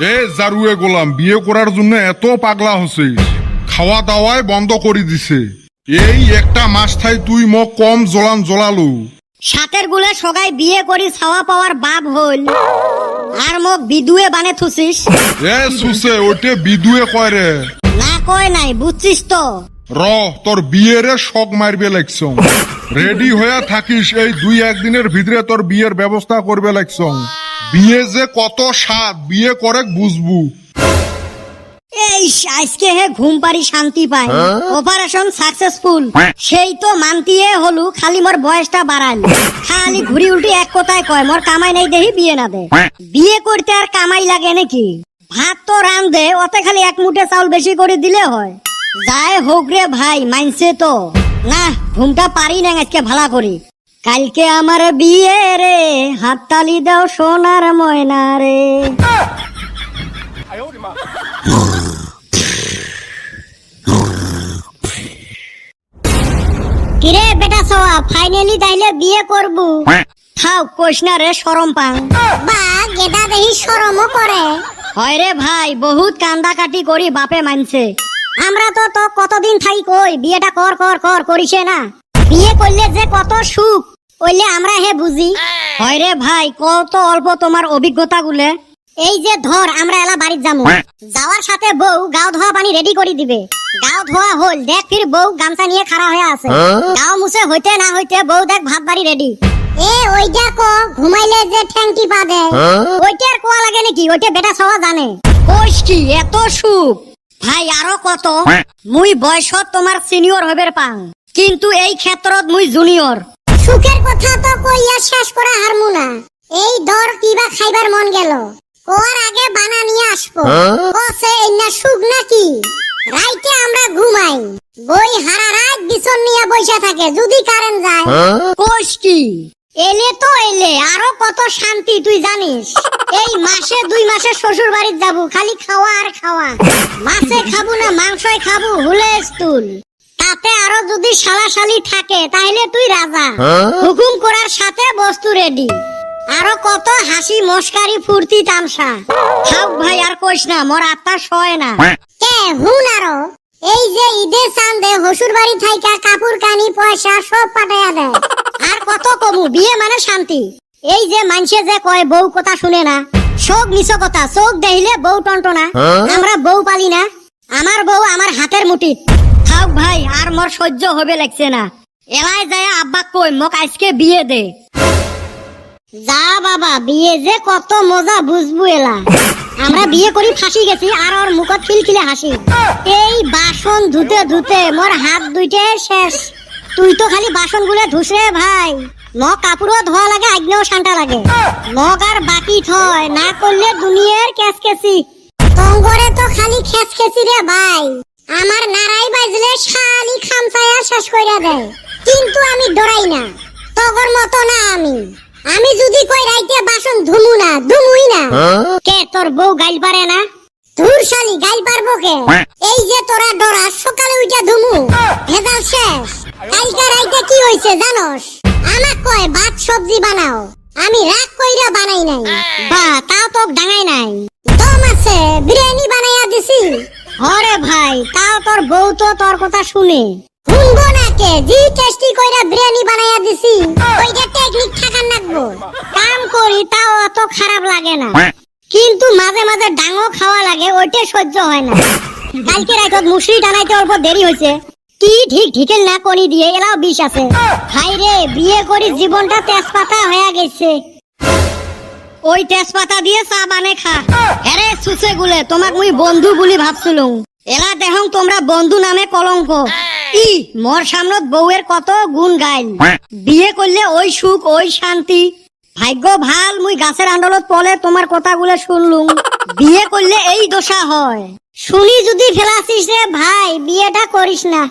এ জারুয়ে গোলাম বিয়ে করার জন্য এত পাগলা হছিস খাওয়া দাওয়ায় বন্ধ করে দিছে। এই একটা মাস থাই তুই মোক কম জ্বলান জ্বলালু সাতের গুলে সগাই বিয়ে করি ছাওয়া পাওয়ার বাপ হল আর মোক বিদুয়ে বানে থুসিস। এ সুসে ওটে বিদুয়ে কয় রে? না কয় নাই বুঝছিস তো? র তোর বিয়েরে শখ মারবে লাগছং রেডি হয়ে থাকিস এই দুই একদিনের ভিতরে তোর বিয়ের ব্যবস্থা করবে লাগছং বিয়ে যে কত স্বাদ বিয়ে করে বুঝবু। এই আজকে হে ঘুম পারি শান্তি পাই অপারেশন সাকসেসফুল সেই তো মানতিয়ে হলু খালি মোর বয়সটা বাড়াল। খালি ঘুরি উল্টি এক কথায় কয় মোর কামাই নাই দেহি বিয়ে না দে। বিয়ে করতে আর কামাই লাগে নাকি? ভাত তো রান দে ওতে খালি এক মুঠে চাউল বেশি করে দিলে হয়। যাই হোক রে ভাই মানছে তো। না ঘুমটা পারি না আজকে ভালা করি। কালকে আমার বিয়ে রে হাততালি দাও সোনার ময়না রে। কিরে বেটা সোয়া ফাইনালি তাইলে বিয়ে করবু? থাও কোশ না রে সরম পাং। বা গেদা দেহি সরমও করে। হয় রে ভাই বহুত কান্দা কাটি করি বাপে মানছে। আমরা তো তো কতদিন থাকি কই বিয়েটা কর কর কর করিছে না। বিয়ে করলে যে কত সুখ। ওইলে আমরা হে বুঝি। হয় রে ভাই কত অল্প তোমার অভিজ্ঞতা গুলে এই যে ধর আমরা এলা বাড়ির যামু। যাওয়ার সাথে বউ গাও ধোয়া পানি রেডি করে দিবে। গাও ধোয়া হল দেখ ফির বউ গামছা নিয়ে খাড়া হয়ে আছে। গাও মুছে হইতে না হইতে বউ দেখ ভাত বাড়ি রেডি এ ওইটা কো ঘুমাইলে যে ঠ্যাংটি পা দে ওইটা আর কোয়া লাগে নাকি? ওইটা বেটা সবা জানে। কোষ কি এত সুখ। ভাই আরও কত? মুই বয়সত তোমার সিনিয়র হবের পাং। কিন্তু এই ক্ষেত্রত মুই জুনিয়র সুখের কথা তো কইয়া শেষ করা হারমু না। এই দর কিবা খাইবার মন গেল। ওর আগে বানা নিয়ে আসব। কসে এই না সুখ নাকি? রাইতে আমরা ঘুমাই। বই হারা রাত বিছন নিয়ে বইসা থাকে যদি কারেন্ট যায়। কোষ কি? এলে তো এলে আরও কত শান্তি তুই জানিস? এই মাসে দুই মাসে শ্বশুর বাড়ির যাব খালি খাওয়া আর খাওয়া। মাছে খাব না মাংসই খাব হুলে স্তুল তাতে আরও যদি শালাশালি থাকে তাহলে তুই রাজা। হুকুম করার সাথে বস্তু রেডি আরও কত হাসি মস্কারি ফুর্তি তামসা। থাক ভাই আর কইস না মোর আত্মা সয় না। কে হুন আরও? এই যে ঈদের চান্দে হসুর বাড়ি থাইকা কাপড় কানি পয়সা সব পাঠাইয়া দেয়। আর কত কমু বিয়ে মানে শান্তি। এই যে মানছে যে কয় বউ কথা শুনে না। শোক মিছ কথা চোখ দেখিলে বউ টন্টনা। আমরা বউ পালি না। আমার বউ আমার হাতের মুঠিত। থাক ভাই, আর মোর সহ্য হবে লাগছে না। এলাই যায় আব্বা কই, মোক আজকে বিয়ে দে। যা বাবা, বিয়ে যে কত মজা, বুঝব এলা। আমরা বিয়ে করি ফাঁসি গেছি, আর ওর মুখত খিলখিলে হাসি। এই বাসন ধুতে ধুতে মোর হাত দুইটে শেষ। তুই তো খালি বাসন গুলে ধুস রে ভাই। মগ কাপড়ও ধোয়া লাগে, আগ্নেও শান্তা লাগে। মগ আর বাকি থয়, না করলে দুনিয়ার ক্যাস কেসি তঙ্গরে তো খালি খেস খেসি রে ভাই। আমার নারাই বাজলে শালি খামসায়া শেষ কইরা দেয়। কিন্তু আমি ডরাই না। তগর মতো না আমি। আমি যদি কই রাইতে বাসন ধুমু না ধুমুই না। কে তোর বউ গাইল পারে না? ধুর শালি গাইল পারব কে? এই যে তোরা ডরা সকালে উঠা ধুমু। ভেজাল শেষ। কালকে রাইতে কি হইছে জানোস? আমাক কয় ভাত সবজি বানাও। আমি রাগ কইরা বানাই নাই। বা তাও তো ডাঙাই নাই। দম আছে বিরিয়ানি বানাইয়া দিছি। হরে ভাই তাও তোর বউ তো তোর কথা শুনে। শুনব না কে জি টেস্টি কইরা বিরিয়ানি বানাইয়া দিছি। ওইটা টেকনিক থাকার লাগবো। কাম করি তাও অত খারাপ লাগে না। কিন্তু মাঝে মাঝে ডাঙো খাওয়া লাগে ওইটা সহ্য হয় না। কালকে রাতত মুসরি টানাইতে অল্প দেরি হয়েছে কি ঠিক ঠিকেল না কনি দিয়ে এলাও বিষ আছে। হাই রে বিয়ে করি জীবনটা তেজপাতা হয়ে গেছে। ওই তেজপাতা দিয়ে চা বানে খা। আরে সুসে গুলে, তোমাক মুই বন্ধু বুলি ভাবছিলুম এলা দেহং তোমরা বন্ধু নামে কলঙ্ক। ই মোর সামনত বউয়ের কত গুণ গাইল। বিয়ে করলে ওই সুখ, ওই শান্তি। ভাগ্য ভালো, মুই গাছের আন্ডলত পলে তোমার কথাগুলো শুনলুম। বিয়ে করলে এই দশা হয়। শুনি যদি ফেলাছিস রে ভাই, বিয়েটা করিস না।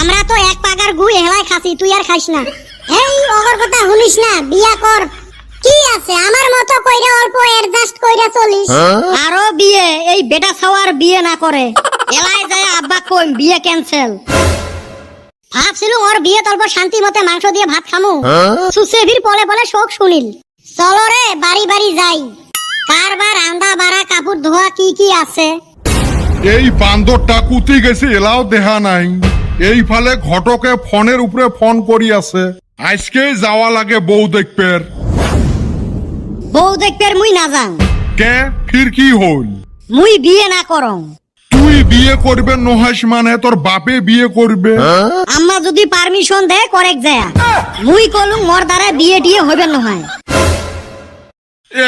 আমরা তো এক পাগার গু হেলাই খাসি তুই আর খাইস না। এই অগর কথা শুনিস না, বিয়া কর। কি আছে? আমার মতো কইরা অল্প অ্যাডজাস্ট কইরা চলিস। আরও বিয়ে এই বেটা ছাওয়ার বিয়ে না করে। এলাই যায় আব্বা কই বিয়ে ক্যান্সেল ভাবছিলুম ওর বিয়ে তল্প শান্তি মতে মাংস দিয়ে ভাত খামু। সুসেভির পলে পলে শোক শুনিল। চলো রে বাড়ি বাড়ি যাই। কারবার রান্দা বাড়া কাপড় ধোয়া কি কি আছে? এই বান্দরটা কুতি গেছে এলাও দেহা নাই। এই ফালে ঘটকে ফোনের উপরে ফোন করি আছে আজকেই যাওয়া লাগে বউ দেখপের বউ দেখবে মুই না যাং কে? ফির কি হল মুই বিয়ে না করং তুই বিয়ে করবে নহাস মানে তোর বাপে বিয়ে করবে? আম্মা যদি পারমিশন দেয় করেক যায়। মুই কলুম মোর দ্বারা বিয়ে টিয়ে হইবে নহয়।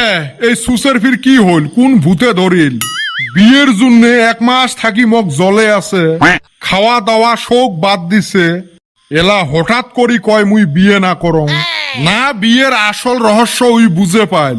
এ এই সুসের ফির কি হল কোন ভূতে ধরিল? বিয়ের জন্য এক মাস থাকি মোক জলে আছে। খাওয়া দাওয়া শোক বাদ দিছে। এলা হঠাৎ করি কয় মুই বিয়ে না করং না বিয়ের আসল রহস্য ওই বুঝে পাইল